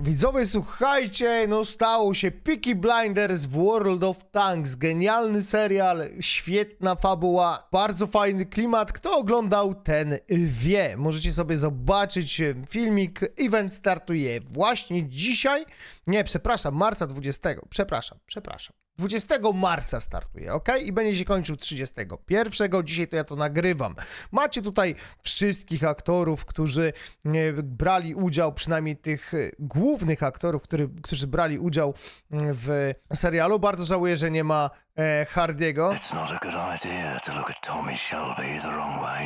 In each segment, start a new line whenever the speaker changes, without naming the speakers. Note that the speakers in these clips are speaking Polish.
Widzowie, słuchajcie, no stało się Peaky Blinders World of Tanks. Genialny serial, świetna fabuła, bardzo fajny klimat. Kto oglądał, ten wie. Możecie sobie zobaczyć e, filmik. Event startuje właśnie dzisiaj. Nie, przepraszam, marca 20. Przepraszam, przepraszam. 20 marca startuje, ok? I będzie się kończył 31. Dzisiaj to ja to nagrywam. Macie tutaj wszystkich aktorów, którzy e, brali udział, przynajmniej tych e, głównych aktorów, który, którzy brali udział m, w serialu. Bardzo żałuję, że nie ma e, Hardiego.
It's not a good idea to look at Tommy Shelby the wrong way.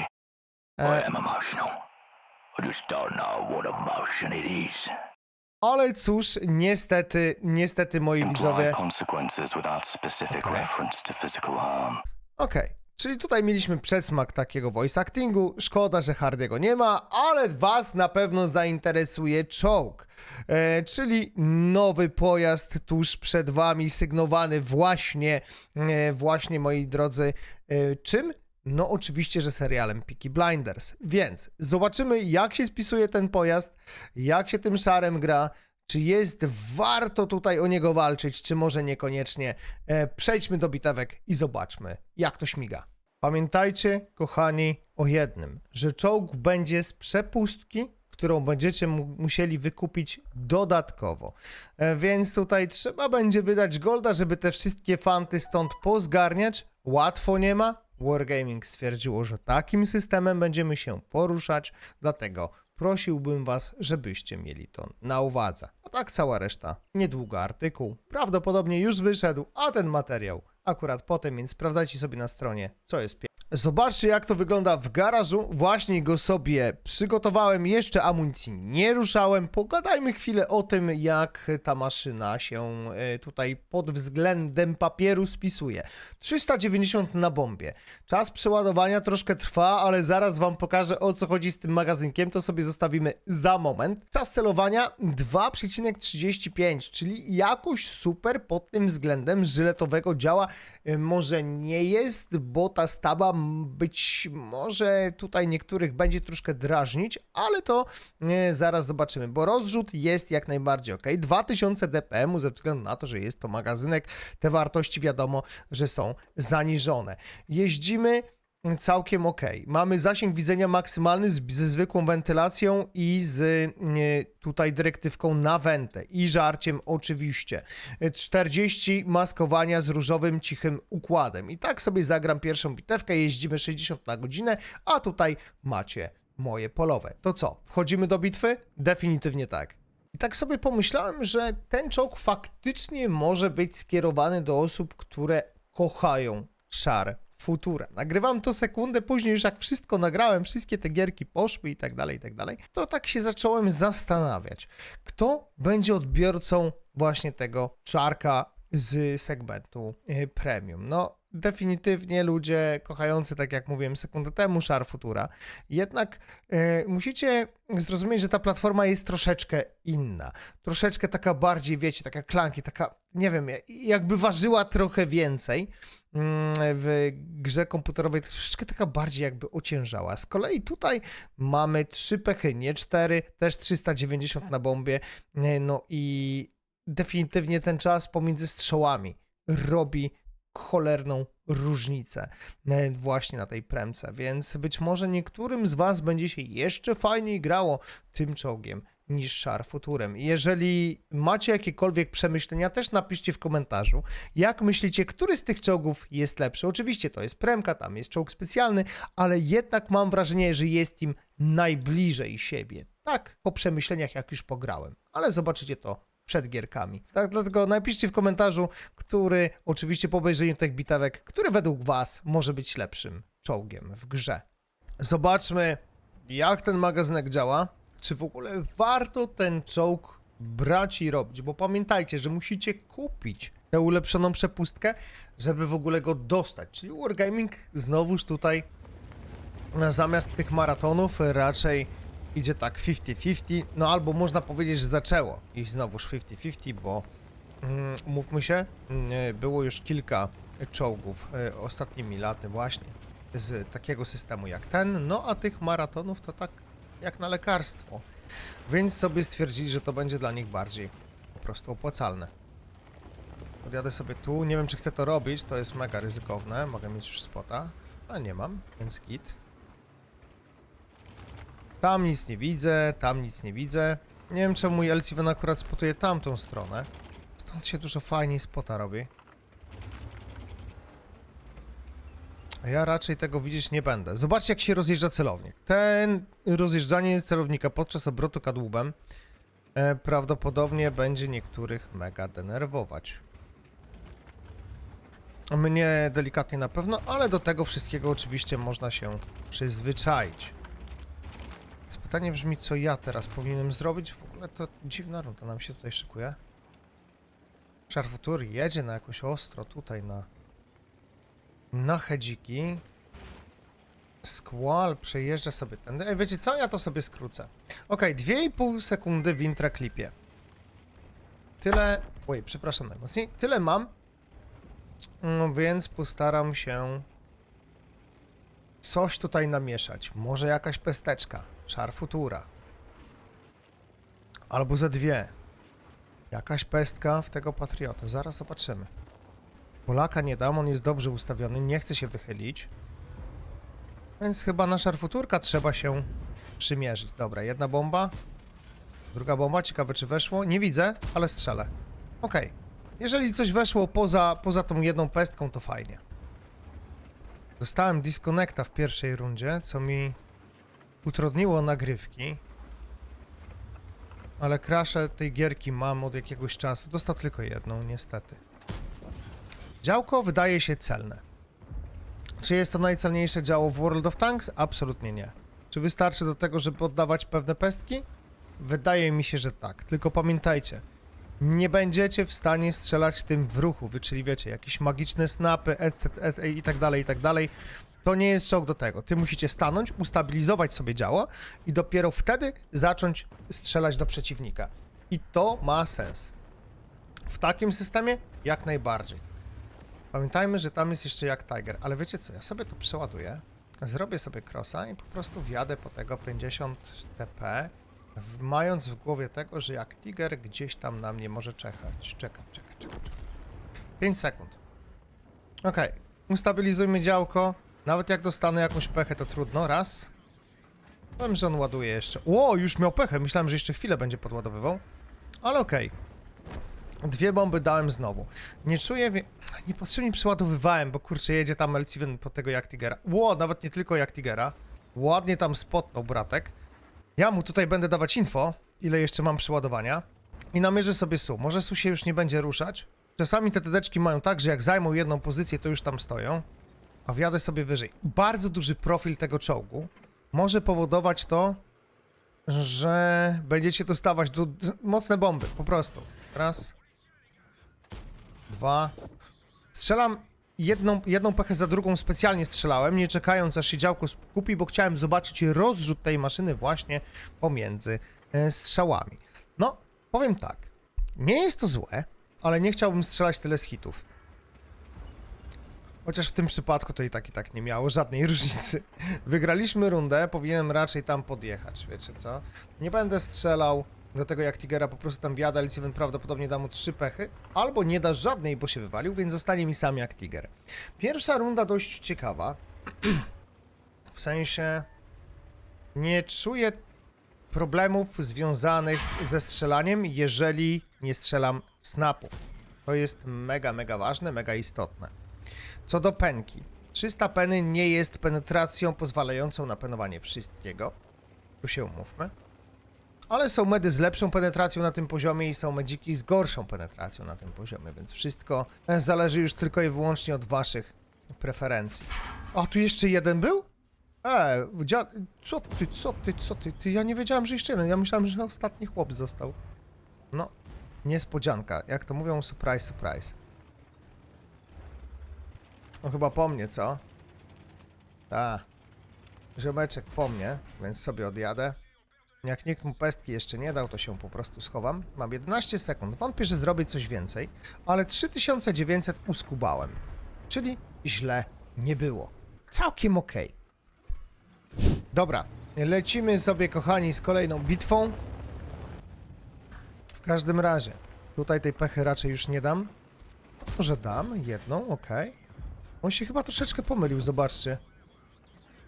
I
E,
am emotional. I just don't know what emotion it is.
Ale cóż, niestety, niestety moi widzowie.
specific
Okay. Okej, czyli tutaj mieliśmy przedsmak takiego voice actingu. Szkoda, że Hardiego nie ma, ale was na pewno zainteresuje czołg. E, czyli nowy pojazd tuż przed wami, sygnowany właśnie, e, właśnie moi drodzy, e, czym? No oczywiście, że serialem Peaky Blinders. Więc zobaczymy jak się spisuje ten pojazd, jak się tym szarem gra, czy jest warto tutaj o niego walczyć, czy może niekoniecznie. E, przejdźmy do bitewek i zobaczmy, jak to śmiga. Pamiętajcie, kochani, o jednym, że czołg będzie z przepustki, którą będziecie mu- musieli wykupić dodatkowo. E, więc tutaj trzeba będzie wydać golda, żeby te wszystkie fanty stąd pozgarniać. Łatwo nie ma. Wargaming stwierdziło, że takim systemem będziemy się poruszać, dlatego prosiłbym Was, żebyście mieli to na uwadze. A tak cała reszta. Niedługo artykuł. Prawdopodobnie już wyszedł, a ten materiał akurat potem, więc sprawdzajcie sobie na stronie, co jest pie... Zobaczcie, jak to wygląda w garażu. Właśnie go sobie przygotowałem. Jeszcze amunicji nie ruszałem. Pogadajmy chwilę o tym, jak ta maszyna się e, tutaj pod względem papieru spisuje. 390 na bombie. Czas przeładowania troszkę trwa, ale zaraz wam pokażę o co chodzi z tym magazynkiem. To sobie zostawimy za moment. Czas celowania 2,35, czyli jakoś super pod tym względem żyletowego działa. E, Może nie jest, bo ta staba być może tutaj niektórych będzie troszkę drażnić, ale to e, zaraz zobaczymy, bo rozrzut jest jak najbardziej ok. 2000 dpm ze względu na to, że jest to magazynek, te wartości wiadomo, że są zaniżone. Jeździmy całkiem ok. Mamy zasięg widzenia maksymalny z, ze zwykłą wentylacją i z tutaj dyrektywką na wentę i żarciem oczywiście. E, 40 maskowania z różowym cichym układem. I tak sobie zagram pierwszą bitewkę, jeździmy 60 na godzinę, a tutaj macie moje polowe. To co, wchodzimy do bitwy? Definitywnie tak. I tak sobie pomyślałem, że ten czołg faktycznie może być skierowany do osób, które kochają szar futura. Nagrywam to sekundę później, już jak wszystko nagrałem, wszystkie te gierki poszły i tak dalej, i tak dalej, to tak się zacząłem zastanawiać, kto będzie odbiorcą właśnie tego czarka z segmentu y, premium. No, definitywnie ludzie kochający, tak jak mówiłem sekundę temu, szar futura. Jednak y, musicie zrozumieć, że ta platforma jest troszeczkę inna. Troszeczkę taka bardziej, wiecie, taka klanki, taka, nie wiem, jakby ważyła trochę więcej mm, w grze komputerowej troszeczkę taka bardziej jakby ociężała. Z kolei tutaj mamy trzy pechy, nie cztery, też 390 na bombie, e, no i definitywnie ten czas pomiędzy strzałami robi cholerną różnicę właśnie na tej premce, więc być może niektórym z Was będzie się jeszcze fajniej grało tym czołgiem niż Szar Futurem. Jeżeli macie jakiekolwiek przemyślenia, też napiszcie w komentarzu, jak myślicie, który z tych czołgów jest lepszy. Oczywiście to jest premka, tam jest czołg specjalny, ale jednak mam wrażenie, że jest im najbliżej siebie. Tak, po przemyśleniach, jak już pograłem, ale zobaczycie to przed gierkami. Tak, dlatego napiszcie w komentarzu, który, oczywiście po obejrzeniu tych bitewek, który według Was może być lepszym czołgiem w grze. Zobaczmy, jak ten magazynek działa. Czy w ogóle warto ten czołg brać i robić? Bo pamiętajcie, że musicie kupić tę ulepszoną przepustkę, żeby w ogóle go dostać. Czyli Wargaming znowuż tutaj zamiast tych maratonów raczej idzie tak 50-50, no albo można powiedzieć, że zaczęło iść znowuż 50-50, bo mm, mówmy się, mm, było już kilka czołgów e, ostatnimi laty właśnie z takiego systemu jak ten, no a tych maratonów to tak jak na lekarstwo. więc sobie stwierdzili, że to będzie dla nich bardziej po prostu opłacalne. Podjadę sobie tu, nie wiem czy chcę to robić, to jest mega ryzykowne, mogę mieć już spota, a nie mam, więc git. Tam nic nie widzę, tam nic nie widzę. Nie wiem czemu mój Elciven akurat spotuje tamtą stronę. Stąd się dużo fajniej spota robi. A ja raczej tego widzieć nie będę. Zobaczcie jak się rozjeżdża celownik. Ten rozjeżdżanie celownika podczas obrotu kadłubem e, prawdopodobnie będzie niektórych mega denerwować. Mnie delikatnie na pewno, ale do tego wszystkiego oczywiście można się przyzwyczaić. Pytanie brzmi, co ja teraz powinienem zrobić? W ogóle to dziwna runda nam się tutaj szykuje. Czarwutur jedzie na jakoś ostro tutaj na na hedziki. Squall przejeżdża sobie tędy. Ej, wiecie co? Ja to sobie skrócę. Okej, 2,5 sekundy w intraklipie. Tyle... Oj, przepraszam najmocniej. Tyle mam. No, więc postaram się coś tutaj namieszać. Może jakaś pesteczka. Szar futura. Albo ze dwie. Jakaś pestka w tego patriota. Zaraz zobaczymy. Polaka nie dam, on jest dobrze ustawiony, nie chce się wychylić. Więc chyba na szarfuturka trzeba się przymierzyć. Dobra, jedna bomba. Druga bomba, ciekawe czy weszło. Nie widzę, ale strzelę. Okej. Jeżeli coś weszło poza, poza tą jedną pestką, to fajnie. Dostałem disconnecta w pierwszej rundzie, co mi utrudniło nagrywki. Ale kraszę tej gierki mam od jakiegoś czasu. Dostał tylko jedną, niestety. Działko wydaje się celne. Czy jest to najcelniejsze działo w World of Tanks? Absolutnie nie. Czy wystarczy do tego, żeby oddawać pewne pestki? Wydaje mi się, że tak. Tylko pamiętajcie, nie będziecie w stanie strzelać tym w ruchu, wy czyli wiecie, jakieś magiczne snapy etc, etc, i tak dalej, i tak dalej. To nie jest szok do tego. Ty musicie stanąć, ustabilizować sobie działo i dopiero wtedy zacząć strzelać do przeciwnika. I to ma sens. W takim systemie jak najbardziej. Pamiętajmy, że tam jest jeszcze jak Tiger, ale wiecie co, ja sobie to przeładuję, zrobię sobie crossa i po prostu wjadę po tego 50 TP, mając w głowie tego, że jak Tiger gdzieś tam na mnie może czekać. Czekać, czekać, czekać. 5 sekund. Okej, ustabilizujmy działko. Nawet jak dostanę jakąś pechę, to trudno. Raz. Powiem, że on ładuje jeszcze. Ło, już miał pechę. Myślałem, że jeszcze chwilę będzie podładowywał. Ale okej. Dwie bomby dałem znowu. Nie czuję. Wie... Niepotrzebnie przeładowywałem, bo kurczę, jedzie tam Elciven po tego jak Tigera. Ło, nawet nie tylko jak Tigera. Ładnie tam spotnął bratek. Ja mu tutaj będę dawać info, ile jeszcze mam przeładowania. I namierzę sobie SU. Może SU się już nie będzie ruszać. Czasami te tedeczki mają tak, że jak zajmą jedną pozycję, to już tam stoją. A wjadę sobie wyżej. Bardzo duży profil tego czołgu może powodować to, że będziecie dostawać do, mocne bomby, po prostu. Raz. Dwa. Strzelam jedną, jedną pechę za drugą specjalnie strzelałem, nie czekając aż się działko skupi, bo chciałem zobaczyć rozrzut tej maszyny właśnie pomiędzy e, strzałami. No, powiem tak. Nie jest to złe, ale nie chciałbym strzelać tyle z hitów. Chociaż w tym przypadku to i tak i tak nie miało żadnej różnicy. Wygraliśmy rundę, powinienem raczej tam podjechać, wiecie co? Nie będę strzelał do tego jak Tigera po prostu tam wjada, Elciven prawdopodobnie da mu trzy pechy, albo nie da żadnej, bo się wywalił, więc zostanie mi sam jak Tiger. Pierwsza runda dość ciekawa. w sensie nie czuję problemów związanych ze strzelaniem, jeżeli nie strzelam snapów. To jest mega, mega ważne, mega istotne. Co do penki. 300 peny nie jest penetracją pozwalającą na penowanie wszystkiego. Tu się umówmy. Ale są medy z lepszą penetracją na tym poziomie i są medziki z gorszą penetracją na tym poziomie, więc wszystko e, zależy już tylko i wyłącznie od waszych preferencji. A, tu jeszcze jeden był? E, co ty, co ty, co ty, ty, ja nie wiedziałem, że jeszcze jeden, ja myślałem, że ostatni chłop został. No, niespodzianka, jak to mówią, surprise, surprise. No chyba po mnie, co? Ta. Ziomeczek po mnie, więc sobie odjadę. Jak nikt mu pestki jeszcze nie dał, to się po prostu schowam. Mam 11 sekund. Wątpię, że zrobię coś więcej, ale 3900 uskubałem. Czyli źle nie było. Całkiem okej. Dobra, lecimy sobie, kochani, z kolejną bitwą. każdym razie, tutaj tej pechy raczej już nie dam. To może dam jedną, okej. On się chyba troszeczkę pomylił, zobaczcie.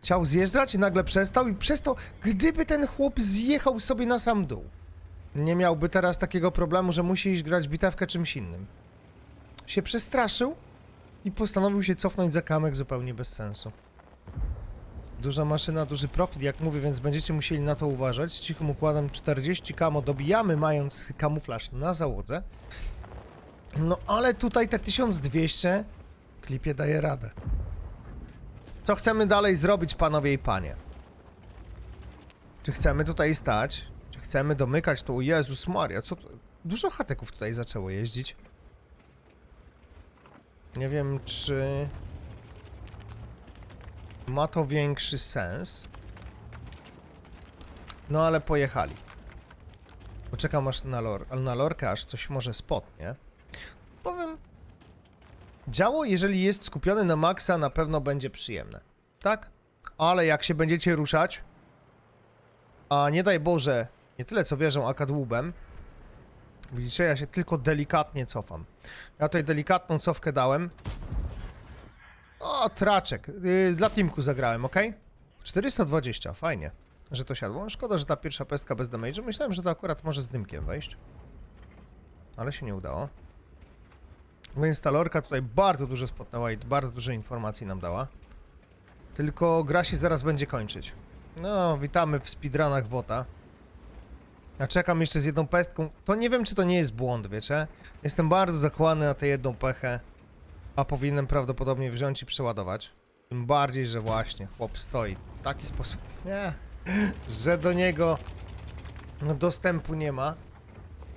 Chciał zjeżdżać nagle przestał i przestał. Gdyby ten chłop zjechał sobie na sam dół, nie miałby teraz takiego problemu, że musi iść grać bitewkę czymś innym. Się przestraszył i postanowił się cofnąć za kamek zupełnie bez sensu. Duża maszyna, duży profit, jak mówię, więc będziecie musieli na to uważać. Z cichym układem 40 kamo dobijamy, mając kamuflaż na załodze. No ale tutaj te 1200 klipie daje radę. Co chcemy dalej zrobić, panowie i panie? Czy chcemy tutaj stać? Czy chcemy domykać tu? Jezus Maria, co tu? Dużo chateków tutaj zaczęło jeździć. Nie wiem, czy ma to większy sens. No ale pojechali. Poczekam aż na, lor na lorkę, aż coś może spotnie. Działo, jeżeli jest skupione na maksa, na pewno będzie przyjemne. Tak? Ale jak się będziecie ruszać, a nie daj Boże, nie tyle co wierzą akadłubem, widzicie, ja się tylko delikatnie cofam. Ja tutaj delikatną cofkę dałem. O, traczek. Yy, dla teamku zagrałem, ok? 420, fajnie, że to siadło. Szkoda, że ta pierwsza pestka bez damage'u. Myślałem, że to akurat może z dymkiem wejść. Ale się nie udało. Więc ta lorka tutaj bardzo dużo spotnęła i bardzo dużo informacji nam dała. Tylko gra się zaraz będzie kończyć. No, witamy w speedrunach WOTA. Ja czekam jeszcze z jedną pestką. To nie wiem, czy to nie jest błąd, wiecie? Jestem bardzo zachłanny na tę jedną pechę. A powinienem prawdopodobnie wziąć i przeładować. Tym bardziej, że właśnie chłop stoi w taki sposób, nie, że do niego no, dostępu nie ma.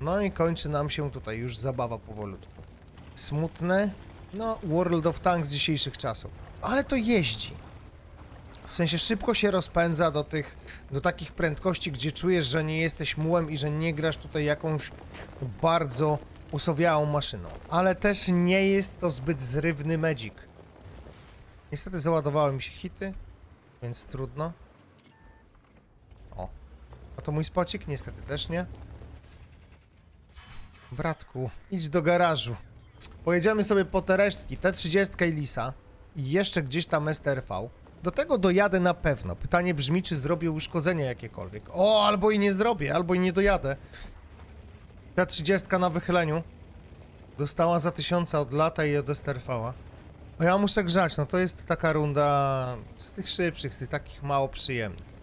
No i kończy nam się tutaj już zabawa powolutku. Smutne? No, World of Tanks dzisiejszych czasów. Ale to jeździ. W sensie szybko się rozpędza do tych, do takich prędkości, gdzie czujesz, że nie jesteś mułem i że nie grasz tutaj jakąś bardzo usowiałą maszyną. Ale też nie jest to zbyt zrywny Magic. Niestety załadowały mi się hity, więc trudno. O. A to mój spocik? Niestety też nie. Bratku, idź do garażu. Pojedziemy sobie po te resztki, T30 i Lisa i jeszcze gdzieś tam STRV. Do tego dojadę na pewno. Pytanie brzmi, czy zrobię uszkodzenia jakiekolwiek. O, albo i nie zrobię, albo i nie dojadę. Ta 30 na wychyleniu dostała za tysiąca od lata i od STRV-a. A ja muszę grzać, no to jest taka runda z tych szybszych, z tych takich mało przyjemnych.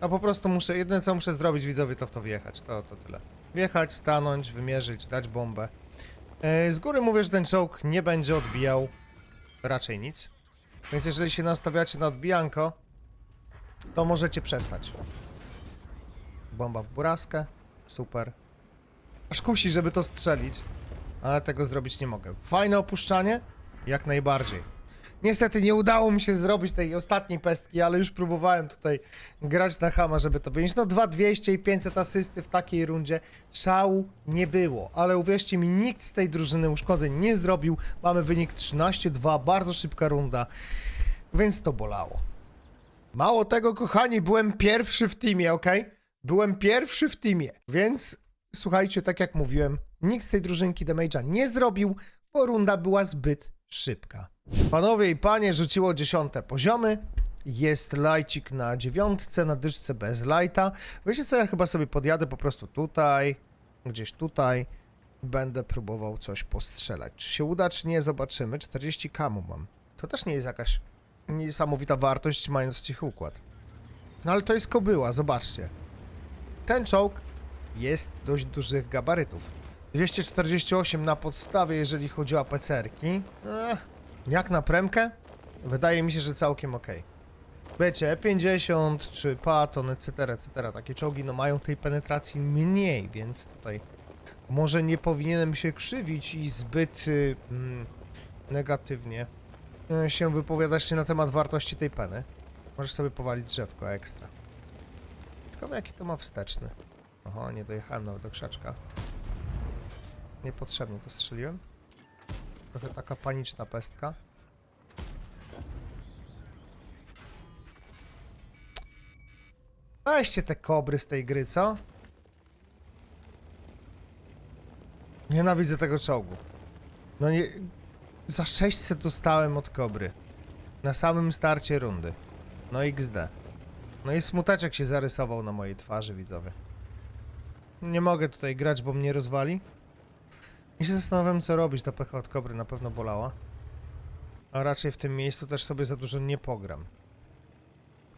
A po prostu muszę, jedyne co muszę zrobić widzowie to w to wjechać, to, to tyle. Wjechać, stanąć, wymierzyć, dać bombę. E, z góry mówię, że ten czołg nie będzie odbijał raczej nic. Więc jeżeli się nastawiacie na odbijanko, to możecie przestać. Bomba w buraskę. Super. Aż kusi, żeby to strzelić. Ale tego zrobić nie mogę. Fajne opuszczanie? Jak najbardziej. Niestety nie udało mi się zrobić tej ostatniej pestki, ale już próbowałem tutaj grać na hama, żeby to wyjąć. No 2200 i 500 asysty w takiej rundzie. Szału nie było, ale uwierzcie mi, nikt z tej drużyny uszkodzeń nie zrobił. Mamy wynik 13-2, bardzo szybka runda, więc to bolało. Mało tego, kochani, byłem pierwszy w teamie, ok? Byłem pierwszy w teamie, więc słuchajcie, tak jak mówiłem, nikt z tej drużynki damage'a nie zrobił, bo runda była zbyt szybka. Panowie i panie, rzuciło dziesiąte poziomy. Jest lajcik na dziewiątce, na dyszce bez lajta. Wiecie co, ja chyba sobie podjadę po prostu tutaj, gdzieś tutaj. Będę próbował coś postrzelać. Czy się uda, czy nie, zobaczymy. 40 kamu mam. To też nie jest jakaś niesamowita wartość, mając cichy układ. No ale to jest kobyła, zobaczcie. Ten czołg jest dość dużych gabarytów. 248 na podstawie, jeżeli chodzi o APCR-ki. Ech, jak na premkę? Wydaje mi się, że całkiem ok. Wiecie, 50 czy Patton, etc., etc. Takie czołgi no mają tej penetracji mniej, więc tutaj może nie powinienem się krzywić i zbyt y, mm, negatywnie y, się wypowiadać na temat wartości tej peny. Możesz sobie powalić drzewko ekstra. Ciekawe jaki to ma wsteczny. Oho, nie dojechałem nawet do krzaczka. Niepotrzebnie to strzeliłem. Trochę taka paniczna pestka. Weźcie te kobry z tej gry, co? Nienawidzę tego czołgu. No nie... Za 600 dostałem od Kobry. Na samym starcie rundy. No XD. No i smuteczek się zarysował na mojej twarzy, widzowie. Nie mogę tutaj grać, bo mnie rozwali. I się zastanawiam, co robić. Ta pecha od Kobry na pewno bolała. A raczej w tym miejscu też sobie za dużo nie pogram.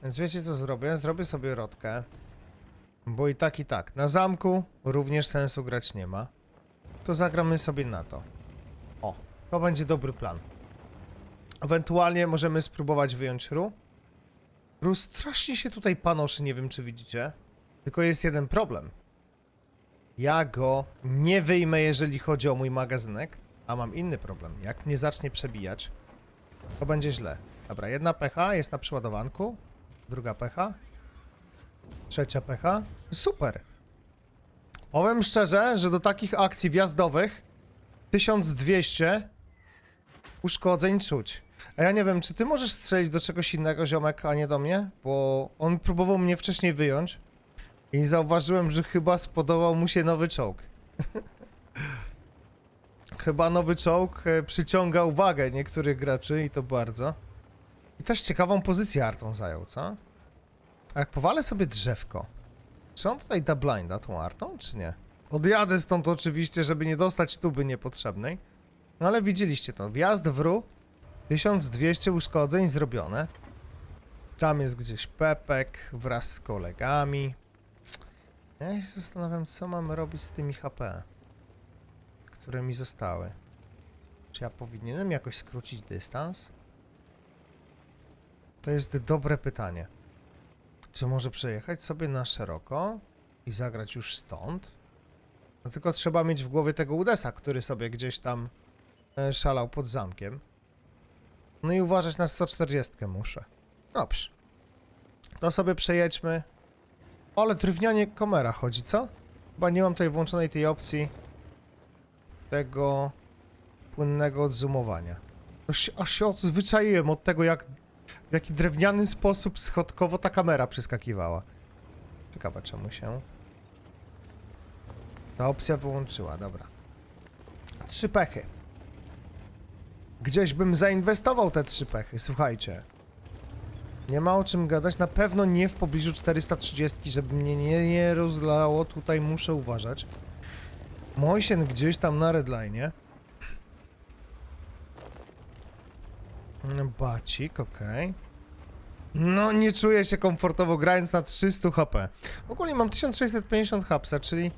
Więc wiecie, co zrobię? Zrobię sobie rotkę. Bo i tak, i tak. Na zamku również sensu grać nie ma. To zagramy sobie na to. O, to będzie dobry plan. Ewentualnie możemy spróbować wyjąć Ru. Ru strasznie się tutaj panoszy, nie wiem czy widzicie. Tylko jest jeden problem. Ja go nie wyjmę, jeżeli chodzi o mój magazynek, a mam inny problem. Jak mnie zacznie przebijać, to będzie źle. Dobra, jedna pecha jest na przeładowanku, druga pecha, trzecia pecha. Super. Powiem szczerze, że do takich akcji wjazdowych 1200 uszkodzeń czuć. A ja nie wiem, czy ty możesz strzelić do czegoś innego, ziomek, a nie do mnie? Bo on próbował mnie wcześniej wyjąć i zauważyłem, że chyba spodobał mu się nowy czołg. chyba nowy czołg e, przyciąga uwagę niektórych graczy i to bardzo. I też ciekawą pozycję Artą zajął, co? A jak powalę sobie drzewko, czy on tutaj da blinda tą Artą, czy nie? Odjadę stąd oczywiście, żeby nie dostać tuby niepotrzebnej. No ale widzieliście to. Wjazd w ru. 1200 uszkodzeń zrobione. Tam jest gdzieś Pepek wraz z kolegami. Ja się zastanawiam, co mamy robić z tymi HP, które mi zostały. Czy ja powinienem jakoś skrócić dystans? To jest dobre pytanie. Czy może przejechać sobie na szeroko i zagrać już stąd? No tylko trzeba mieć w głowie tego Udesa, który sobie gdzieś tam e, szalał pod zamkiem. No i uważać na 140 muszę. Dobrze. To sobie przejedźmy. Ale drewnianie komera chodzi, co? Chyba nie mam tutaj włączonej tej opcji tego płynnego odzumowania. Aż, aż się odzwyczaiłem od tego, jak w jaki drewniany sposób schodkowo ta kamera przeskakiwała. Ciekawe czemu się ta opcja wyłączyła, dobra. Trzy pechy. Gdzieś bym zainwestował te trzy pechy, słuchajcie. Nie ma o czym gadać, na pewno nie w pobliżu 430, żeby mnie nie, nie rozlało, tutaj muszę uważać. Mojsien gdzieś tam na redline. Bacik, okej. No, nie czuję się komfortowo grając na 300 HP. W ogóle mam 1650 hapsa, czyli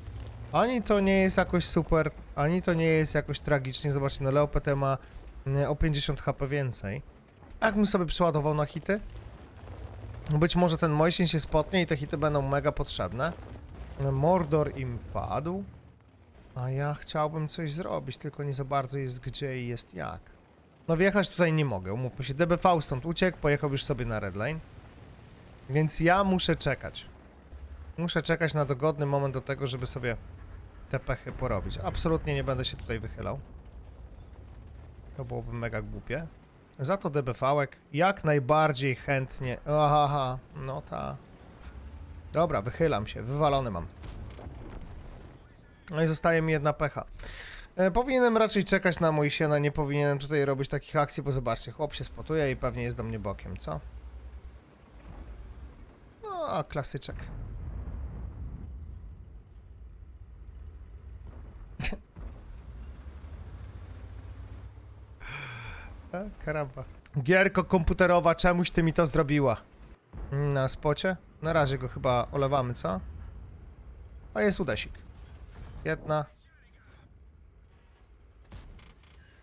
ani to nie jest jakoś super, ani to nie jest jakoś tragicznie. Zobaczcie, no Leopet ma mm, o 50 HP więcej. A jakbym sobie przeładował na hity? Być może ten Moisin się spotnie i te hity będą mega potrzebne. Mordor im padł. A ja chciałbym coś zrobić, tylko nie za bardzo jest gdzie i jest jak. No wjechać tutaj nie mogę, umówmy się. DBV stąd uciekł, pojechał już sobie na redline. Więc ja muszę czekać. Muszę czekać na dogodny moment do tego, żeby sobie te pechy porobić. Absolutnie nie będę się tutaj wychylał. To byłoby mega głupie. Za to DBV-ek jak najbardziej chętnie. Aha, no ta. Dobra, wychylam się, wywalony mam. No i zostaje mi jedna pecha. E, powinienem raczej czekać na mój siena, nie powinienem tutaj robić takich akcji, bo zobaczcie, chłop się spotuje i pewnie jest do mnie bokiem, co? No, klasyczek. Karamba. Gierko komputerowa, czemuś ty mi to zrobiła? Na spocie? Na razie go chyba olewamy, co? A jest udesik. Jedna.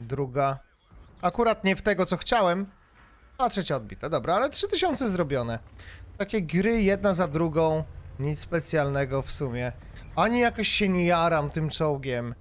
Druga. Akurat nie w tego, co chciałem. A trzecia odbita. Dobra, ale 3000 zrobione. Takie gry jedna za drugą. Nic specjalnego w sumie. Ani jakoś się nie jaram tym czołgiem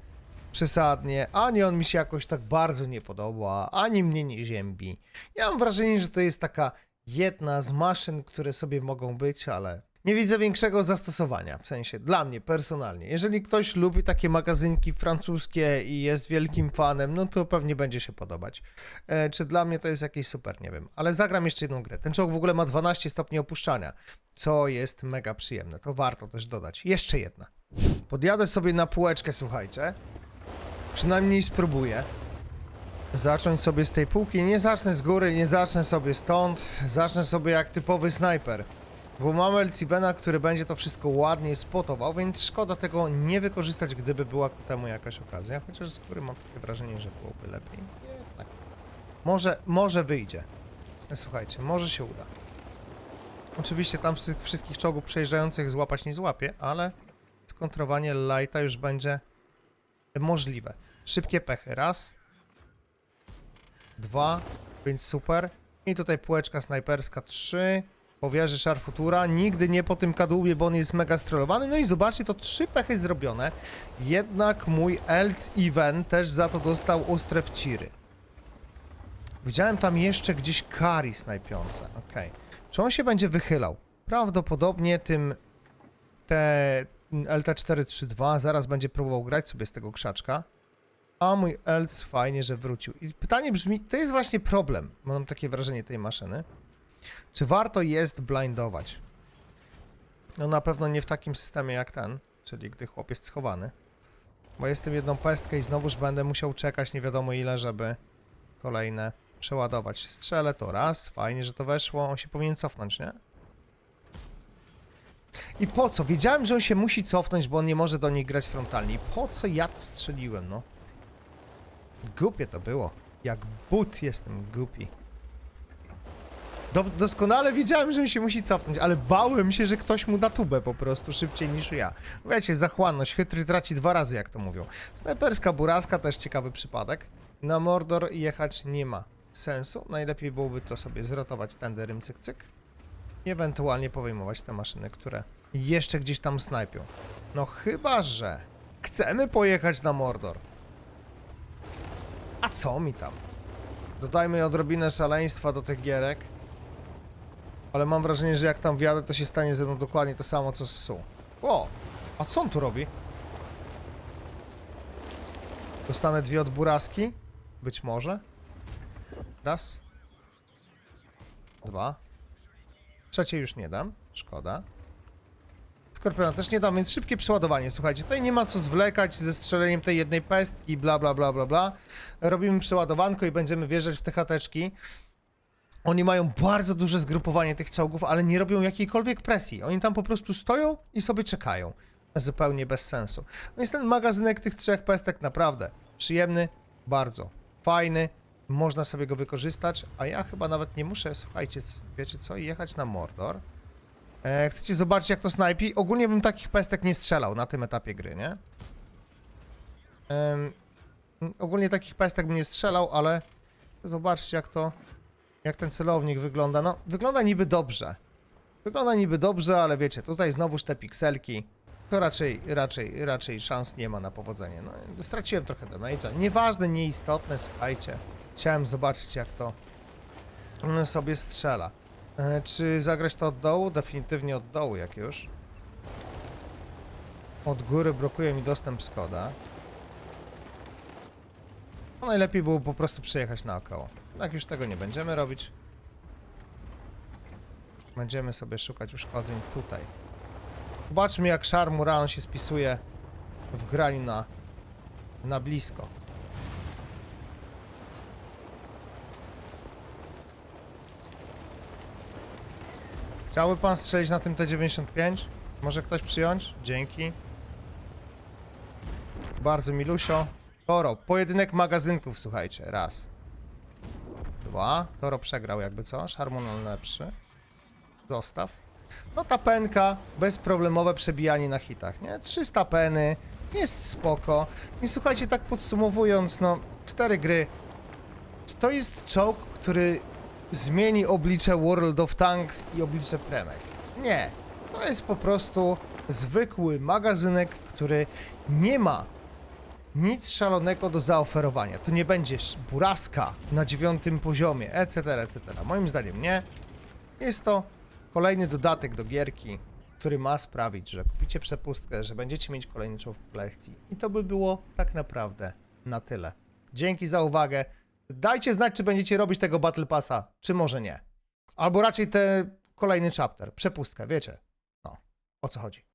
przesadnie, ani on mi się jakoś tak bardzo nie podoba, ani mnie nie ziębi. Ja mam wrażenie, że to jest taka jedna z maszyn, które sobie mogą być, ale nie widzę większego zastosowania, w sensie dla mnie personalnie. Jeżeli ktoś lubi takie magazynki francuskie i jest wielkim fanem, no to pewnie będzie się podobać. E, czy dla mnie to jest jakieś super, nie wiem. Ale zagram jeszcze jedną grę. Ten czołg w ogóle ma 12 stopni opuszczania, co jest mega przyjemne. To warto też dodać. Jeszcze jedna. Podjadę sobie na półeczkę, słuchajcie. Przynajmniej spróbuję. Zacząć sobie z tej półki. Nie zacznę z góry, nie zacznę sobie stąd. Zacznę sobie jak typowy snajper. Bo mamy Elcivena, który będzie to wszystko ładnie spotował, więc szkoda tego nie wykorzystać, gdyby była ku temu jakaś okazja. Chociaż z góry mam takie wrażenie, że byłoby lepiej. Tak. Może, może wyjdzie. Słuchajcie, może się uda. Oczywiście tam tych wszystkich czołgów przejeżdżających złapać nie złapie, ale skontrowanie lighta już będzie możliwe. Szybkie pechy. Raz. Dwa. Więc super. I tutaj półeczka snajperska. Trzy. Powierzy szar futura. Nigdy nie po tym kadłubie, bo on jest mega strollowany. No i zobaczcie, to trzy pechy zrobione. Jednak mój Elc Event też za to dostał ostre wciry. Widziałem tam jeszcze gdzieś Kari snajpiące. Okej. Czy on się będzie wychylał? Prawdopodobnie tym te LT432 zaraz będzie próbował grać sobie z tego krzaczka. A mój Elc fajnie, że wrócił. I pytanie brzmi, to jest właśnie problem, mam takie wrażenie tej maszyny. Czy warto jest blindować? No na pewno nie w takim systemie jak ten, czyli gdy chłop jest schowany. Bo jestem jedną pestkę i znowuż będę musiał czekać nie wiadomo ile, żeby kolejne przeładować. Strzelę to raz, fajnie, że to weszło. On się powinien cofnąć, nie? I po co? Wiedziałem, że on się musi cofnąć, bo on nie może do nich grać frontalnie. I po co ja to strzeliłem, no? Głupie to było. Jak but jestem głupi. Do, doskonale wiedziałem, że się musi cofnąć, ale bałem się, że ktoś mu da tubę po prostu szybciej niż ja. Wiecie, zachłanność, chytry traci dwa razy, jak to mówią. Snajperska buraska, też ciekawy przypadek. Na Mordor jechać nie ma sensu. Najlepiej byłoby to sobie zrotować tenderym cyk cyk. I ewentualnie powejmować te maszyny, które jeszcze gdzieś tam snajpią. No chyba, że chcemy pojechać na Mordor. A co mi tam? Dodajmy odrobinę szaleństwa do tych gierek. Ale mam wrażenie, że jak tam wjadę, to się stanie ze mną dokładnie to samo, co z Su. O! A co on tu robi? Dostanę dwie od buraski? Być może. Raz. Dwa. Trzeciej już nie dam. Szkoda. Skorpiona też nie dam, więc szybkie przeładowanie. Słuchajcie, tutaj nie ma co zwlekać ze strzeleniem tej jednej pestki, bla bla bla bla bla. Robimy przeładowanko i będziemy wjeżdżać w te chateczki. Oni mają bardzo duże zgrupowanie tych czołgów, ale nie robią jakiejkolwiek presji. Oni tam po prostu stoją i sobie czekają. Zupełnie bez sensu. No jest ten magazynek tych trzech pestek naprawdę przyjemny, bardzo fajny. Można sobie go wykorzystać, a ja chyba nawet nie muszę, słuchajcie, wiecie co, jechać na Mordor. E, chcecie zobaczyć jak to snajpi? Ogólnie bym takich pestek nie strzelał na tym etapie gry, nie? M, ogólnie takich pestek bym nie strzelał, ale zobaczcie jak to, jak ten celownik wygląda. No, wygląda niby dobrze. Wygląda niby dobrze, ale wiecie, tutaj znowuż te pikselki. To raczej, raczej, raczej szans nie ma na powodzenie. No, straciłem trochę damage'a. Nieważne, nieistotne, słuchajcie. Chciałem zobaczyć, jak to sobie strzela. E, czy zagrać to od dołu? Definitywnie od dołu, jak już. Od góry blokuje mi dostęp Skoda. No najlepiej było po prostu przejechać naokoło. Jak już tego nie będziemy robić, będziemy sobie szukać uszkodzeń tutaj. Zobaczmy jak szar Muran się spisuje w graniu na, na blisko. Chciałby pan strzelić na tym T95? Może ktoś przyjąć? Dzięki. Bardzo milusio. Toro, pojedynek magazynków, słuchajcie. Raz. Dwa. Toro przegrał jakby co? Szarmon lepszy. Zostaw. No ta penka, bezproblemowe przebijanie na hitach, nie? 300 peny, jest spoko. I słuchajcie, tak podsumowując, no, cztery gry. Czy to jest czołg, który zmieni oblicze World of Tanks i oblicze Premek? Nie. To jest po prostu zwykły magazynek, który nie ma nic szalonego do zaoferowania. To nie będzie buraska na dziewiątym poziomie, etc., etc. Moim zdaniem nie. Jest to kolejny dodatek do gierki, który ma sprawić, że kupicie przepustkę, że będziecie mieć kolejny czołg w kolekcji. I to by było tak naprawdę na tyle. Dzięki za uwagę. Dajcie znać, czy będziecie robić tego Battle Passa, czy może nie. Albo raczej ten kolejny chapter, przepustkę, wiecie. No, o co chodzi.